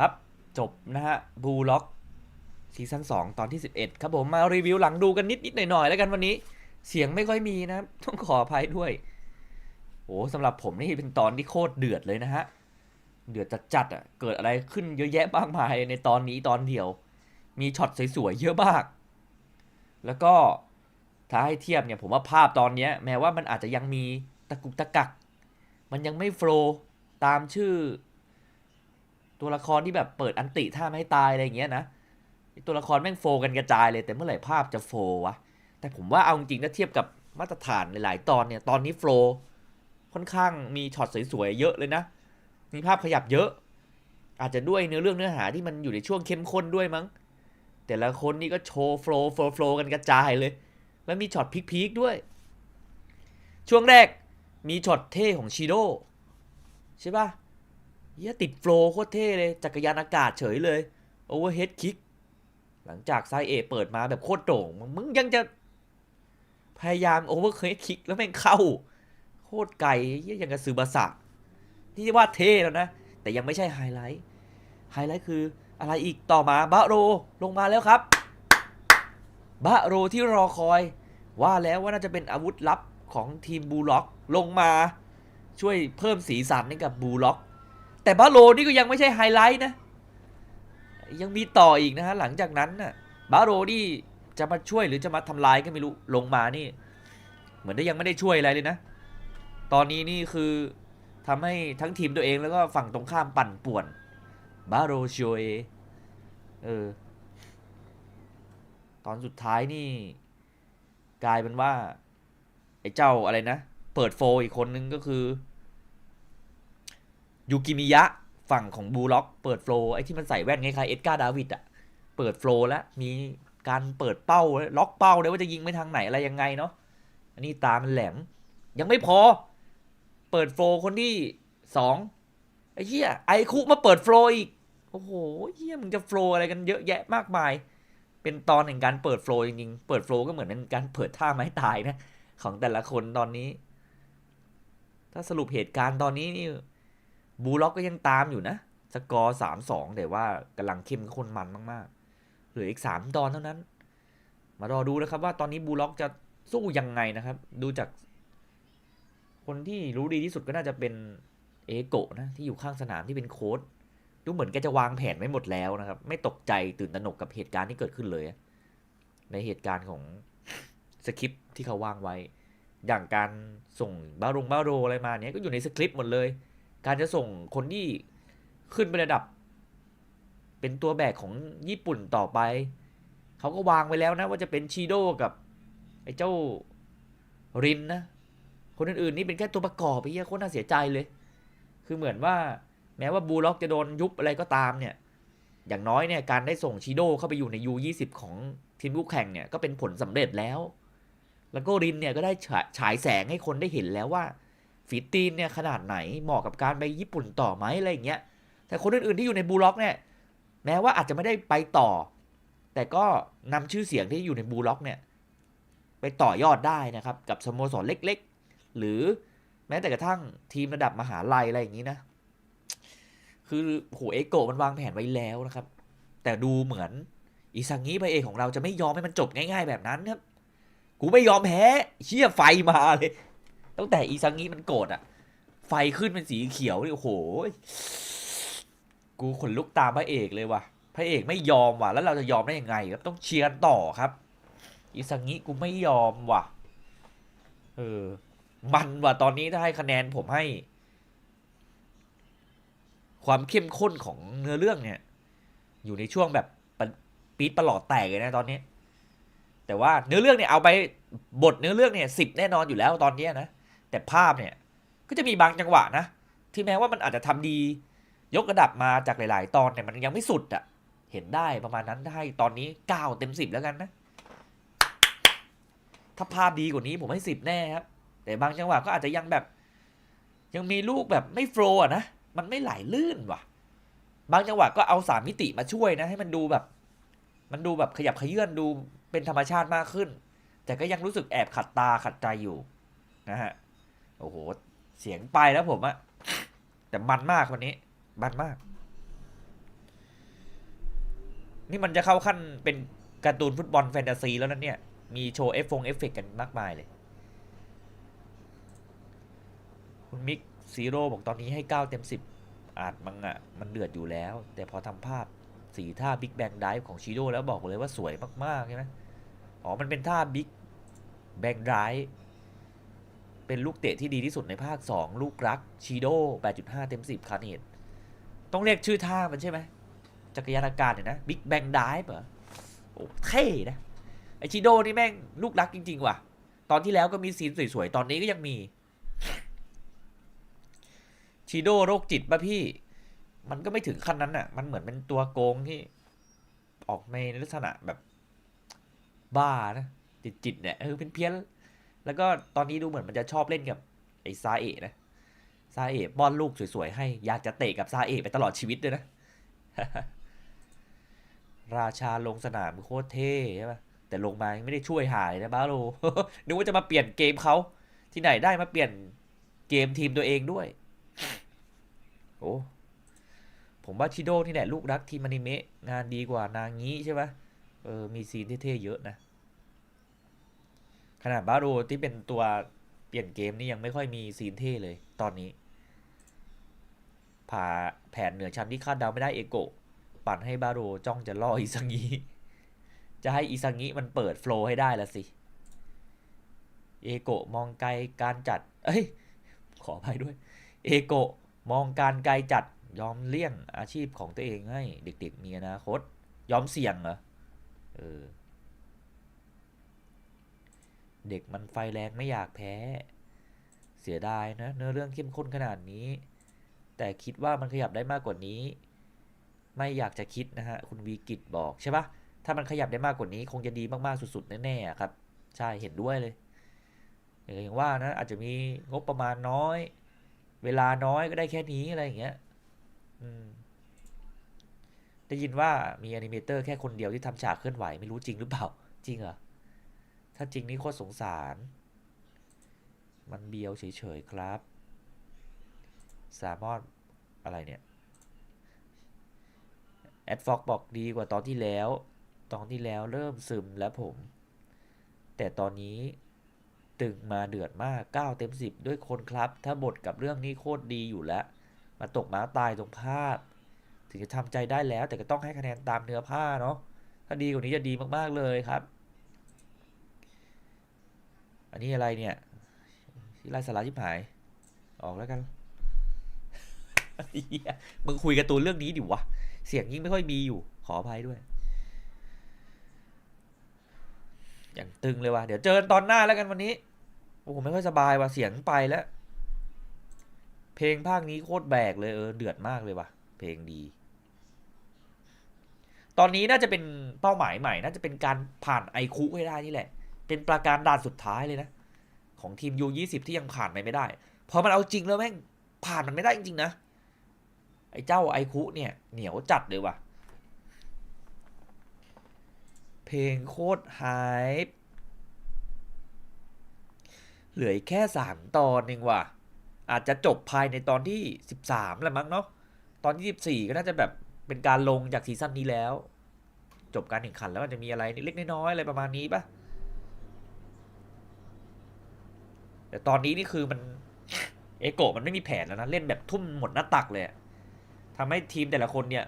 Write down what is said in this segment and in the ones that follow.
ครับ จบนะฮะบูล็อกซีซั่น2 ตอนที่ 11 ครับผมมารีวิวหลังดูกันนิดนิดหน่อยหน่อยๆแล้วกันวันนี้ เสียงไม่ค่อยมีนะต้องขออภัยด้วยโอ้สำหรับผมนี่เป็นตอนที่โคตรเดือดเลยนะฮะ เดือดจัดๆอะเกิดอะไรขึ้นเยอะแยะมากมายในตอนนี้ตอนเดียว มีช็อตสวยๆเยอะมาก แล้วก็ถ้าให้เทียบเนี่ยผมว่าภาพตอนเนี้ยแม้ว่ามันอาจจะยังมีตะกุกตะกัก มันยังไม่โฟล์ตามชื่อ ตัวละครที่แบบเปิดอันติท่าไม่ให้ตายอะไรอย่างเงี้ยนะตัวละครแม่งโฟกันกระจายเลยแต่เมื่อไหร่ภาพจะโฟวะแต่ผมว่าเอาจริงถ้าเทียบกับมาตรฐานหลาย ๆ ตอนเนี่ยตอนนี้โฟก์ค่อนข้างมีช็อตสวย ๆ เยอะเลยนะ มีภาพขยับเยอะ อาจจะด้วยเนื้อเรื่องเนื้อหาที่มันอยู่ในช่วงเข้มข้นด้วยมั้ง แต่ละคนนี่ก็โชว์โฟล์โฟล์โฟล์กันกระจายเลย แล้วมีช็อตพีคๆด้วย ช่วงแรกมีช็อตเท่ของชิโดใช่ปะ เฮียติดโฟล์โคตรเท่เลย จักรยานอากาศเฉยเลยโอเวอร์เฮดคิก หลังจากไซเอเปิดมาแบบโคตรโด่ง มึงยังจะ พยายามโอเวอร์เฮดคิกแล้วแม่งเข้า โคตรไกลเฮียยังกับซูบาสะนี่ว่าเท่แล้วนะ แต่ยังไม่ใช่ไฮไลท์ไฮไลท์คืออะไรอีกต่อมาบะโรลงมาแล้วครับบะโรที่รอคอย ว่าแล้วว่าน่าจะเป็นอาวุธลับของทีมบูล็อก ลงมาช่วยเพิ่มสีสันให้กับบูล็อก แต่บะโรนี่ก็ยังไม่ใช่ไฮไลท์นะ ยังมีต่ออีกนะฮะหลังจากนั้นน่ะบะโรนี่จะมาช่วยหรือจะมาทำลายก็ไม่รู้ลงมานี่ เหมือนได้ยังไม่ได้ช่วยอะไรเลยนะ ตอนนี้นี่คือทำให้ทั้งทีมตัวเองแล้วก็ฝั่งตรงข้ามปั่นป่วนบาโรโชเอเออตอนสุดท้ายนี่ กลายเป็นว่า ไอ้เจ้าอะไรนะ เปิดโฟอีกคนนึงก็คือ ยูกิมิยะฝั่งของบูล็อก เปิดโฟล์ไอ้ที่มันใส่แว่นคล้ายๆเอ็ดการ์ดาวิดอะเปิดโฟล์แล้วมีการเปิดเป้าล็อกเป้าเลยว่าจะยิงไปทางไหนอะไรยังไงเนาะอันนี้ตามันแหลม ยังไม่พอ เปิดโฟล์คนที่สองไอ้เหี้ยไอคุมาเปิดโฟล์อีกโอ้โหเหี้ยมึงจะโฟล์อะไรกันเยอะแยะมากมาย เป็นตอนแห่งการเปิดโฟล์จริงๆเปิดโฟล์ก็เหมือนเป็นการเปิดท่าไม้ตายนะของแต่ละคนตอนนี้ ถ้าสรุปเหตุการณ์ตอนนี้นี่ บูล็อกก็ยังตามอยู่นะ สกอร์สามสองแต่ว่ากำลังเข้มข้นมันมากๆ เหลืออีกสามตอนเท่านั้น มารอดูนะครับว่าตอนนี้บูล็อกจะสู้ยังไงนะครับ ดูจาก คนที่รู้ดีที่สุดก็น่าจะเป็นเอโกะนะที่อยู่ข้างสนามที่เป็นโค้ดดูเหมือนแกจะวางแผนไว้หมดแล้วนะครับ ไม่ตกใจตื่นตระหนกกับเหตุการณ์ที่เกิดขึ้นเลย ในเหตุการณ์ของสคริปที่เขาวางไว้ อย่างการส่งบารงบาโรอะไรมาเนี้ยก็อยู่ในสคริปต์หมดเลย การจะส่งคนที่ขึ้นไประดับ เป็นตัวแบกของญี่ปุ่นต่อไป เขาก็วางไว้แล้วนะ ว่าจะเป็นชีโดกับไอ้เจ้ารินนะ คนอื่นๆนี่เป็นแค่ตัวประกอบไปเหี้ยโคตรน่าเสียใจเลย คือเหมือนว่าแม้ว่าบูล็อกจะโดนยุบอะไรก็ตามเนี่ย อย่างน้อยเนี่ยการได้ส่งชิโดเข้าไปอยู่ใน U20 ของทีมคู่แข่งเนี่ยก็เป็นผลสำเร็จแล้ว แล้วก็รินเนี่ยก็ได้ฉายแสงให้คนได้เห็นแล้วว่า ฝีตีนเนี่ยขนาดไหนเหมาะกับการไปญี่ปุ่นต่อไหมอะไรอย่างเงี้ยแต่คนอื่นๆที่อยู่ในบูล็อกเนี่ยแม้ว่าอาจจะไม่ได้ไปต่อ แต่ก็นำชื่อเสียงที่อยู่ในบูล็อกเนี่ยไปต่อยอดได้นะครับ กับสโมสรเล็กๆ หรือแม้แต่กระทั่งทีมระดับมหาลัยอะไรอย่างนี้นะ คือโหเอโกมันวางแผนไว้แล้วนะครับ แต่ดูเหมือนอิซังงี้พระเอกของเราจะไม่ยอมให้มันจบง่าย ๆ แบบนั้นครับ กูไม่ยอมแพ้เชี่ยไฟมาเลย ตั้งแต่อิซังงี้มันโกรธอะไฟขึ้นเป็นสีเขียวนี่โอ้โห กูขนลุกตามพระเอกเลยว่ะ พระเอกไม่ยอมว่ะ แล้วเราจะยอมได้ยังไงครับ ต้องเชียร์กันต่อครับอิซังงี้กูไม่ยอมว่ะ เออ มันว่ะตอนนี้ถ้าให้คะแนนผมให้ ความเข้มข้นของเนื้อเรื่องเนี่ย อยู่ในช่วงแบบปี๊ดประหลอดแตกเลยนะตอนนี้ แต่ว่าเนื้อเรื่องเนี่ยเอาไปบทเนื้อเรื่องเนี่ยสิบแน่นอนอยู่แล้วตอนนี้นะ แต่ภาพเนี่ยก็จะมีบางจังหวะนะ ที่แม้ว่ามันอาจจะทำดี ยกระดับมาจากหลาย ๆ ตอนเนี่ยมันยังไม่สุดอะเห็นได้ประมาณนั้นได้ตอนนี้เก้าเต็มสิบแล้วกันนะ ถ้าภาพดีกว่านี้ผมให้สิบแน่ครับ แต่บางจังหวะก็อาจจะยังแบบ ยังมีลูกแบบไม่โฟล์นะมันไม่ไหลลื่นว่ะ บางจังหวะก็เอาสามมิติมาช่วยนะ ให้มันดูแบบ มันดูแบบขยับขยื่นดูเป็นธรรมชาติมากขึ้น แต่ก็ยังรู้สึกแอบขัดตาขัดใจอยู่นะฮะ โอ้โห เสียงไปแล้วผมอะแต่มันมากวันนี้ มันมาก นี่มันจะเข้าขั้นเป็นการ์ตูนฟุตบอลแฟนตาซีแล้วนะเนี่ย มีโชว์เอฟฟงเอฟเฟกกันมากมายเลย คุณมิกซีโร่บอกตอนนี้ให้ 9 เต็ม 10 อาจมังอะมันเดือดอยู่แล้ว แต่พอทำภาพสีท่าบิ๊กแบงไดฟ์ของชิโร่แล้วบอกเลยว่าสวยมากๆใช่ไหมอ๋อ มันเป็นท่าบิ๊กแบงไดฟ์ เป็นลูกเตะที่ดีที่สุดในภาค 2 ลูกรักชิโร่8.5 เต็ม 10คาร์เนตต้องเรียกชื่อท่ามันใช่ไหมจักรยานอากาศเนี่ยนะบิ๊กแบงดฟ์เหรอโอ้เท่นะ ไอชิโดนี่แม่งลูกรักจริง ๆ ว่ะ ตอนที่แล้วก็มีซีนสวย ๆ ตอนนี้ก็ยังมี ชิโดโรคจิตป่ะพี่ มันก็ไม่ถึงขั้นนั้นอะ มันเหมือนเป็นตัวโกงที่ ออกในลักษณะแบบ บ้านะ จิตจิตๆเนี่ยเออเป็นเพี้ยน แล้วก็ตอนนี้ดูเหมือนมันจะชอบเล่นกับไอ้ซาเอะนะซาเอะป้อนลูกสวยๆให้ อยากจะเตะกับซาเอะไปตลอดชีวิตเลยนะ ราชาลงสนามโคตรเท่ใช่ปะแต่ลงมาไม่ได้ช่วยหายนะบ้าโลนึกว่าจะมาเปลี่ยนเกมเขาที่ไหนได้มาเปลี่ยนเกมทีมตัวเองด้วย โอ้ผมว่าชิโดนี่แหละลูกรักทีมอนิเมะงานดีกว่านางงี้ใช่ปะเออมีซีนเท่ๆเยอะนะ ขนาดบาโรที่เป็นตัวเปลี่ยนเกมนี่ยังไม่ค่อยมีซีนเท่เลยตอนนี้ผ่าแผนเหนือชั้นที่คาดเดาไม่ได้เอโกะปั่นให้บาโรจ้องจะล่ออิซังิจะให้อิซังิมันเปิดโฟล์ให้ได้ละสิ เอโกะมองไกลการจัด เอ้ย ขออภัยด้วย เอโกะมองการไกลจัดยอมเลี่ยงอาชีพของตัวเองให้เด็กๆมีอนาคต ยอมเสี่ยงเหรอ เออ เด็กมันไฟแรงไม่อยากแพ้ เสียดายนะเนื้อเรื่องเข้มข้นขนาดนี้ แต่คิดว่ามันขยับได้มากกว่านี้ ไม่อยากจะคิดนะฮะคุณวีกิตบอกใช่ปะถ้ามันขยับได้มากกว่านี้ คงจะดีมากๆสุดๆแน่ๆครับ ใช่เห็นด้วยเลยอย่างว่านะอาจจะมีงบประมาณน้อย เวลาน้อยก็ได้แค่นี้อะไรอย่างเงี้ยได้ยินว่ามีอนิเมเตอร์แค่คนเดียวที่ทำฉากเคลื่อนไหวไม่รู้จริงหรือเปล่าจริงเหรอ ถ้าจริงนี่โคตรสงสาร มันเบียวเฉยๆครับ สามารถอะไรเนี่ยแอดฟอกบอกดีกว่าตอนที่แล้ว ตอนที่แล้วเริ่มซึมแล้วผม แต่ตอนนี้ตึงมาเดือดมาก 9 เต็ม 10 ด้วยคนครับ ถ้าบทกับเรื่องนี้โคตรดีอยู่แล้ว มาตกม้าตายตรงภาพ ถึงจะทำใจได้แล้วแต่ก็ต้องให้คะแนนตามเนื้อผ้าเนาะ ถ้าดีกว่านี้จะดีมากๆเลยครับ อันนี้อะไรเนี่ยที่ไล่สาระชิบหาย ออกแล้วกันเหี้ยมึงคุยการ์ตูนเรื่องนี้ดิวะ เสียงยิ่งไม่ค่อยมีอยู่ ขออภัยด้วย อย่างตึงเลยว่ะ เดี๋ยวเจอตอนหน้าแล้วกันวันนี้ โอ้โหไม่ค่อยสบายว่ะ เสียงไปแล้ว เพลงภาคนี้โคตรแบกเลยเออ เดือดมากเลยว่ะ เพลงดี ตอนนี้น่าจะเป็นเป้าหมายใหม่ น่าจะเป็นการผ่านไอคุให้ได้นี่แหละ เป็นประการด่านสุดท้ายเลยนะ ของทีมยูยี่สิบที่ยังผ่านไปไม่ได้ พอมันเอาจริงแล้วแม่งผ่านมันไม่ได้จริงๆนะ ไอ้เจ้าไอคุเนี่ย เหนียวจัดเลยว่ะ เพลงโคตรไฮป์เหลือแค่สามตอนเองว่ะ อาจจะจบภายในตอนที่สิบสามแหละมั้งเนาะ ตอนที่สิบสี่ก็น่าจะแบบเป็นการลงจากซีซั่นนี้แล้ว จบการแข่งขันแล้วมันจะมีอะไรเล็กน้อยอะไรประมาณนี้ปะ แต่ตอนนี้นี่คือมันเอโกะมันไม่มีแผนแล้วนะ เล่นแบบทุ่มหมดหน้าตักเลยอะทำให้ทีมแต่ละคนเนี่ย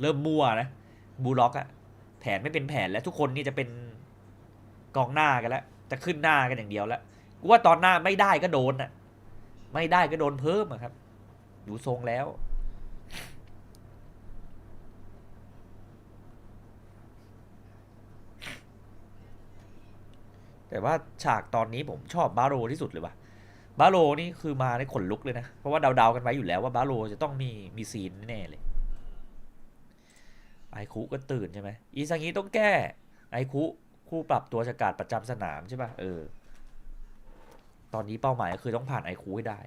เริ่มมั่วนะบูล็อกอะแผนไม่เป็นแผนแล้วทุกคนนี่จะเป็นกองหน้ากันแล้วจะขึ้นหน้ากันอย่างเดียวแล้วกูว่าตอนหน้าไม่ได้ก็โดนอะไม่ได้ก็โดนเพิ่มอะครับดูทรงแล้ว แต่ว่าฉากตอนนี้ผมชอบบาโรที่สุดเลยว่ะบาโลนี่คือมาในขนลุกเลยนะ เพราะว่าเดาๆกันไว้อยู่แล้วว่าบาโลจะต้องมีมีซีนแน่เลย ไอคุก็ตื่นใช่ไหมอีซังิต้องแก้ ไอคุคู่ปรับตัวจากการประจำสนามใช่ป่ะเออ ตอนนี้เป้าหมายก็คือต้องผ่านไอคุให้ได้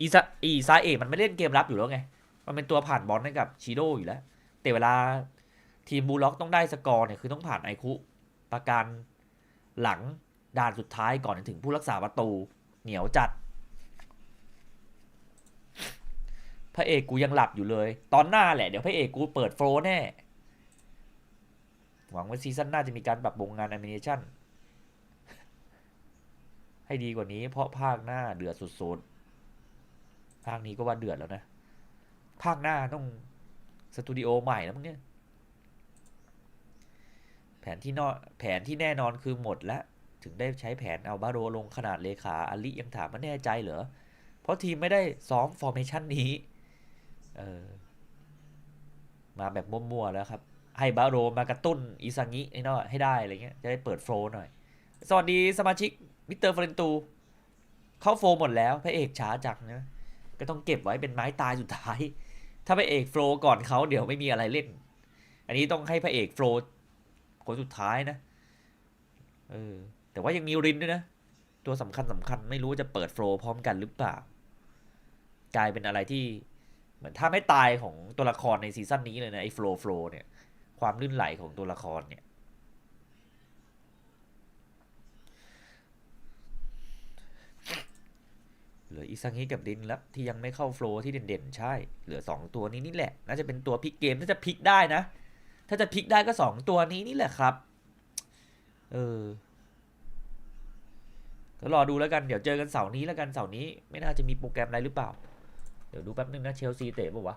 อีซาอีซาเอะมันไม่เล่นเกมรับอยู่แล้วไง มันเป็นตัวผ่านบอลให้กับชิโดอยู่แล้ว แต่เวลาทีมบูลล็อกต้องได้สกอร์เนี่ยคือต้องผ่านไอคุประการ หลังด่านสุดท้ายก่อนถึงผู้รักษาประตู เหนียวจัด พระเอกกูยังหลับอยู่เลย ตอนหน้าแหละเดี๋ยวพระเอกกูเปิดโฟล์แน่ หวังว่าซีซั่นหน้าจะมีการปรับปรุงงานแอนิเมชั่นให้ดีกว่านี้เพราะภาคหน้าเดือดสุดๆ ภาคนี้ก็ว่าเดือดแล้วนะ ภาคหน้าต้องสตูดิโอใหม่แล้วมั้งเนี่ย แผนที่นอแผนที่แน่นอนคือหมดแล้ว ถึงได้ใช้แผนเอาบาโรลงขนาดเลขาอลิยังถามว่าแน่ใจเหรอ เพราะทีมไม่ได้ซ้อมฟอร์เมชันนี้เออมาแบบมั่วๆแล้วครับ ให้บาโรมากระตุ้นอิซังิไอ้นอให้ได้อะไรเงี้ยจะได้เปิดโฟล์หน่อย สวัสดีสมาชิกมิสเตอร์ฟรนตู เข้าโฟลหมดแล้วพระเอกช้าจังนะก็ต้องเก็บไว้เป็นไม้ตายสุดท้าย ถ้าพระเอกโฟลก่อนเขาเดี๋ยวไม่มีอะไรเล่น อันนี้ต้องให้พระเอกโฟล คนสุดท้ายนะ เออ แต่ว่ายังมีรินด้วยนะ ตัวสำคัญสำคัญไม่รู้ว่าจะเปิดโฟล์พร้อมกันหรือเปล่า กลายเป็นอะไรที่เหมือนถ้าไม่ตายของตัวละครในซีซั่นนี้เลยนะไอ้โฟล์โฟล์เนี่ย ความลื่นไหลของตัวละครเนี่ยเหลืออิซังิกับดินแล้วที่ยังไม่เข้าโฟล์ที่เด่นๆ ใช่ เหลือ 2 ตัวนี้นี่แหละ น่าจะเป็นตัวพลิกเกมถ้าจะพลิกได้นะ ถ้าจะพลิกได้ก็2ตัวนี้นี่แหละครับ เออก็รอดูแล้วกัน เดี๋ยวเจอกันเสาร์นี้แล้วกันเสาร์นี้ ไม่น่าจะมีโปรแกรมอะไรหรือเปล่า เดี๋ยวดูแป๊บนึงนะเชลซีเตะป่าวะ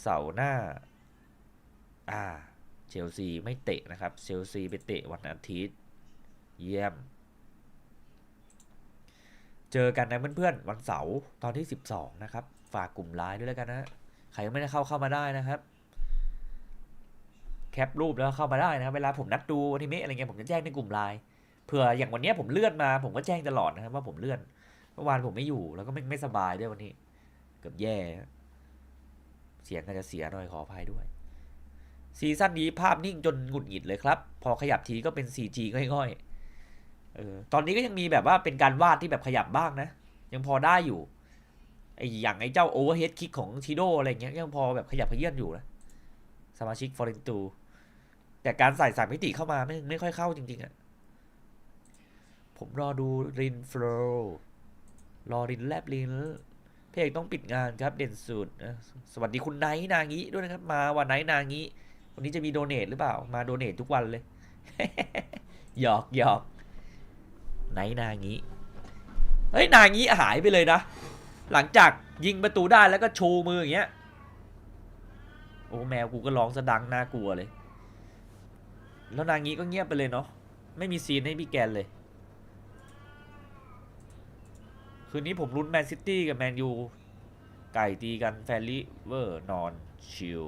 เสาร์หน้า อ่า เชลซีไม่เตะนะครับ เชลซีไปเตะวันอาทิตย์ เยี่ยม เจอกันนะเพื่อนๆวันเสาร์ตอนที่ 12 นะครับ ฝากกลุ่มไลน์ด้วยแล้วกันนะใครยังไม่ได้เข้าเข้ามาได้นะครับ แคปรูปแล้วเข้ามาได้นะเวลาผมนัดดูอนิเมะอะไรเงี้ยผมจะแจ้งในกลุ่มไลน์เผื่ออย่างวันนี้ผมเลื่อนมา ผมก็แจ้งตลอดนะครับว่าผมเลื่อนเมื่อวานผมไม่อยู่แล้วก็ไม่ไม่สบายด้วยวันนี้ เกือบแย่ เสียงก็จะเสียหน่อยขออภัยด้วยซีซั่นนี้ภาพนิ่งจนหงุดหงิดเลยครับ พอขยับทีก็เป็น 4G ง่อยๆ เออตอนนี้ก็ยังมีแบบว่าเป็นการวาดที่แบบขยับบ้างนะ ยังพอได้อยู่ไออย่างไอเจ้าโอเวอร์เฮดคิกของชิโดอะไรเงี้ยยังพอแบบขยับขยื่นอยู่นะสมาชิกฟอร์เรนตูแต่การใส่สามมิติเข้ามาไม่ไม่ค่อยเข้าจริง ๆอะผมรอดูรินฟลรอรินแลบลินเพลงต้องปิดงานครับเด่นสุดนะสวัสดีคุณไนท์นางี้ด้วยนะครับ มาวันไนท์นางี้วันนี้จะมีโดเนทหรือเปล่า มาโดเนททุกวันเลยหยอกหยอก ไหนนางี้เฮ้ยนางี้หายไปเลยนะ หลังจากยิงประตูได้แล้วก็โชว์มืออย่างเงี้ยโอ้แมวกูก็ร้องสะดังน่ากลัวเลย แล้วนางี้ก็เงียบไปเลยเนาะไม่มีซีนให้พี่แกนเลย คืนนี้ผมลุ้นแมนซิตี้กับแมนยูไก่ตีกันแฟรลี่เวอร์นอนชิล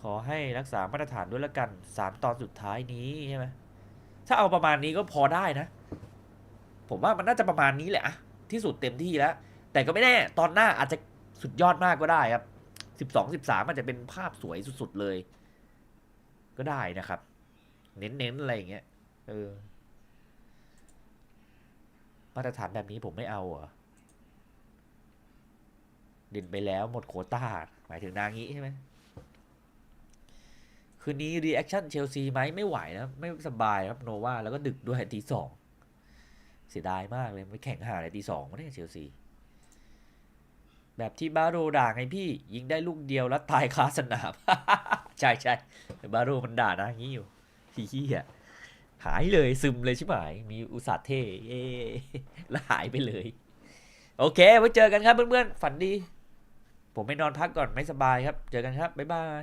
ขอให้รักษามาตรฐานด้วยละกันสามตอนสุดท้ายนี้ใช่ไหม ถ้าเอาประมาณนี้ก็พอได้นะ ผมว่ามันน่าจะประมาณนี้แหละอะที่สุดเต็มที่แล้ว แต่ก็ไม่แน่ ตอนหน้าอาจจะสุดยอดมากก็ได้ครับสิบสองสิบสามอาจจะเป็นภาพสวยสุดๆเลย ก็ได้นะครับ เน้นๆอะไรอย่างเงี้ยเออมาตรฐานแบบนี้ผมไม่เอาเหรอด่นไปแล้วหมดโคต้า หมายถึงนางงี้ใช่ไหม คืนนี้รีแอคชั่นเชลซีไหมไม่ไหวนะ ไม่สบายครับโนวาแล้วก็ดึกด้วยตีสองเสียดายมากเลยไม่แข่งหาอะไรตีสองวะเนี่ยเชลซีแบบที่บาโรด่าไงพี่ ยิงได้ลูกเดียวแล้วตายคาสนาม ใช่ใช่บาโรมันด่านะงี้อยู่เฮียหายเลยซึมเลยใช่ไหมมีอุตสาห์เท่เย้แล้วหายไปเลย โอเคไว้เจอกันครับเพื่อนๆฝันดี ผมไปนอนพักก่อนไม่สบายครับ เจอกันครับบ๊ายบาย